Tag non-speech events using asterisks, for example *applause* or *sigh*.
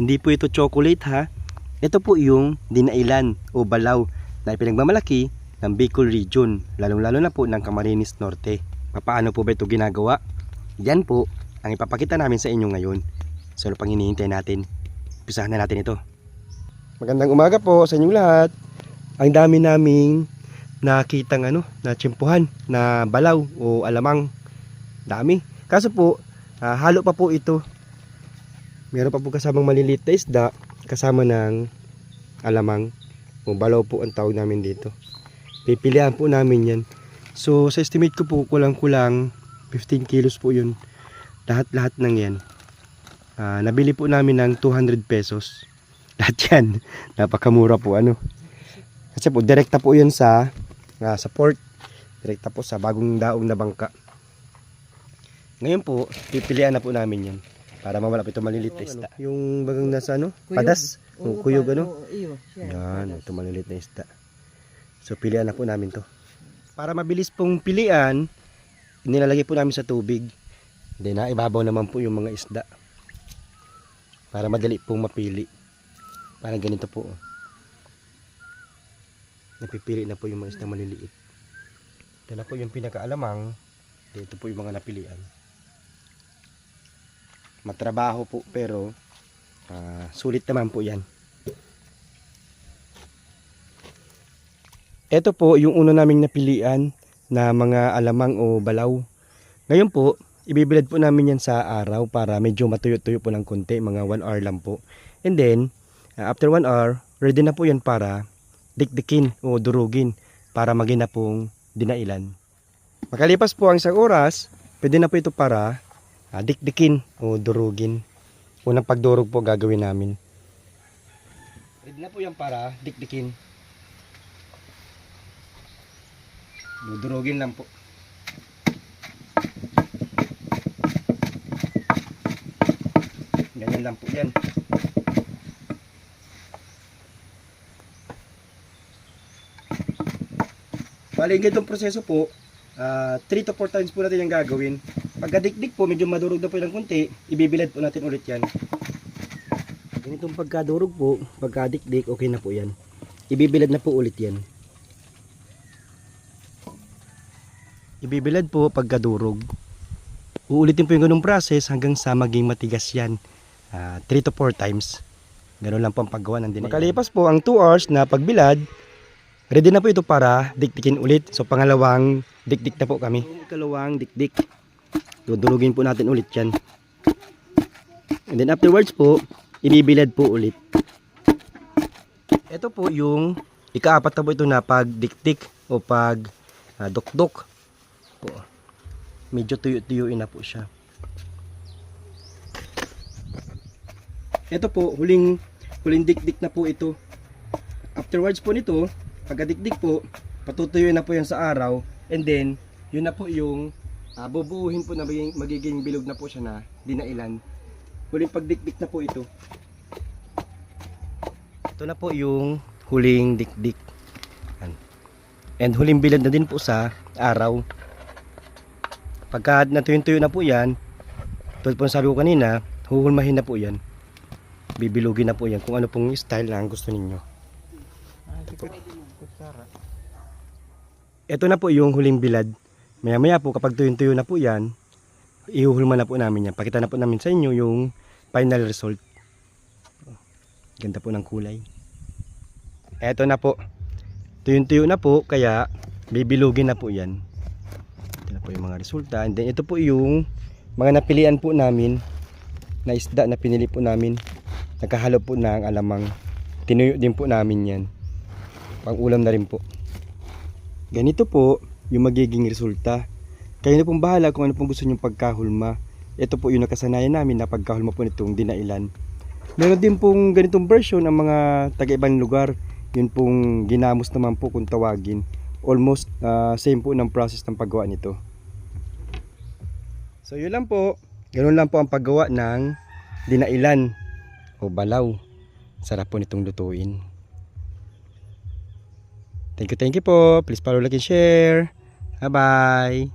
Hindi po ito chocolate ha. Ito po yung dinailan o balaw na pinagmamalaki ng Bicol Region, lalong-lalo na po ng Camarines Norte. Paano po ba ito ginagawa? Yan po ang ipapakita namin sa inyo ngayon. So ano pang hinihintay natin? Pisahan na natin ito. Magandang umaga po sa inyong lahat. Ang dami naming nakitang ano, na tsimpuhan, na balaw o alamang. Dami. Kaso po, ah, halo pa po ito. Meron pa po kasamang maliliit na isda, kasama ng alamang. O balaw po ang tawag namin dito. Pipilihan po namin yan. So sa estimate ko po, kulang-kulang 15 kilos po yun. Lahat-lahat ng yan. Ah, nabili po namin ng 200 pesos. *laughs* Lahat yan. Napakamura po ano. Kasi po, direkta po yun sa, ah, sa port. Direkta po sa bagong daong na bangka. Ngayon po, pipilian na po namin yan. Para mawala ito malilit na isda. Yung bagang nasa ano? Padas. O, kuyog ano? Yan, ito malilit na isda. So pilian na po namin to. Para mabilis pong pilian, nilalagay po namin sa tubig. Then na ibabaw naman po yung mga isda. Para madali pong mapili. Parang ganito po. oh. Napipili na po yung mga isda maliliit. Ito na po yung pinakaalamang. Ito po yung mga napilian. Matrabaho po pero ah, sulit naman po yan. Ito po yung uno naming napilian na mga alamang o balaw. Ngayon po, ibibilad po namin yan sa araw para medyo matuyo-tuyo po ng konti, mga 1 hour lang po. And then, uh, after 1 hour, ready na po yan para dikdikin o durugin para maging na pong dinailan. Makalipas po ang isang oras, pwede na po ito para uh, dikdikin o durugin. Unang pagdurog po gagawin namin. Ready na po yan para dikdikin. Dudurugin lang po. Ganyan lang po yan. Bali, ganitong proseso po, 3 to 4 times po natin yung gagawin. Pagkadikdik po, medyo madurog na po ng konti, ibibilad po natin ulit yan. Ganitong pagkadurog po, pagkadikdik, okay na po yan. Ibibilad na po ulit yan. Ibibilad po pagkadurog. Uulitin po yung ganung process hanggang sa maging matigas yan. 3 to 4 times. Ganun lang po ang paggawa ng dinay. Makalipas po ang 2 hours na pagbilad, ready na po ito para dikdikin ulit. So pangalawang dikdik na po kami. Ikalawang dikdik. Dudurugin po natin ulit yan. And then afterwards po, ibibilad po ulit. Ito po yung ikaapat na po ito na pagdikdik o pag ah, dukdok po. Medyo tuyo-tuyuin na po siya. Ito po, huling huling dikdik na po ito. Afterwards po nito, pagkadikdik po, patutuyuin na po yan sa araw and then yun na po yung ah, bubuuhin po na magiging, magiging bilog na po siya na dinailan. Huling pagdikdik na po ito. Ito na po yung huling dikdik. And huling bilad na din po sa araw. Pagka natuyo-tuyo na po yan, tulad po sabi ko kanina, huhulmahin na po yan. Bibilugin na po yan kung ano pong style na ang gusto ninyo. Ah, ito. Kutsara. Ito na po yung huling bilad. Maya maya po kapag tuyo-tuyo na po yan, ihuhulma na po namin yan. Pakita na po namin sa inyo yung final result. Ganda po ng kulay. Eto na po. Tuyo-tuyo na po kaya bibilugin na po yan. Ito na po yung mga resulta. And then ito po yung mga napilian po namin na isda na pinili po namin. Nagkahalo po ng alamang. Tinuyo din po namin yan. Pang ulam na rin po. Ganito po yung magiging resulta. Kayo na pong bahala kung ano pong gusto nyong pagkahulma. Ito po yung nakasanayan namin na pagkahulma po nitong dinailan. Meron din pong ganitong version ang mga taga-ibang lugar. Yun pong ginamos naman po kung tawagin. Almost ah, same po ng process ng paggawa nito. So yun lang po. Ganun lang po ang paggawa ng dinailan o balaw. Sarap po nitong lutuin. Thank you, thank you po. Please follow, like, and share. Bye-bye.